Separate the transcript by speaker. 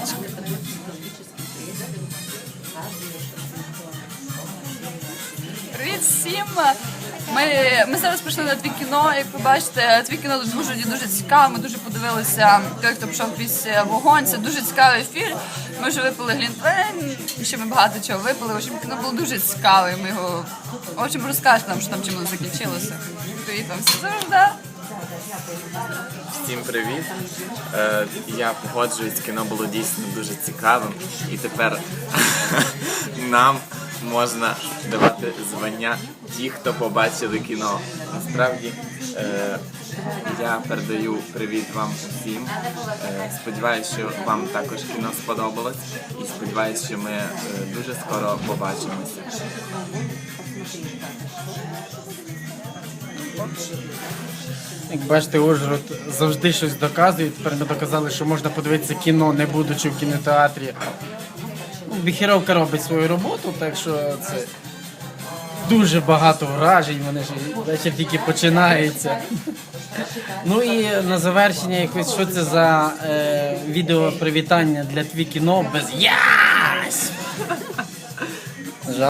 Speaker 1: птичка.
Speaker 2: Привіт всім! Ми, ми зараз прийшли на твій кіно, як ви бачите, твій кіно дуже дуже цікаве. Ми дуже подивилися, як то пішов крізь вогонь. Це дуже цікавий ефір. Ми вже випили глінтвейн, ще ми багато чого випили. В общем, кіно було дуже цікаве. Ми його в общем, розкажете нам, що там чим закінчилося. Привіт вам всім завжди.
Speaker 1: Всім привіт. Е, я погоджуюсь, кіно було дійсно дуже цікавим. І тепер нам можна давати звання ті, хто побачили кіно. Насправді е, я передаю привіт вам усім. Е, сподіваюсь, що вам також кіно сподобалось. І сподіваюсь, що ми дуже скоро побачимося.
Speaker 3: Як бачите, Ужгород завжди щось доказує. Тепер ми доказали, що можна подивитися кіно, не будучи в кінотеатрі. Ну, робить свою роботу, так що це дуже багато вражень. Вони ж вечір тільки починається. Ну і на завершення якось, що це за е, відео привітання для твій кіно без я.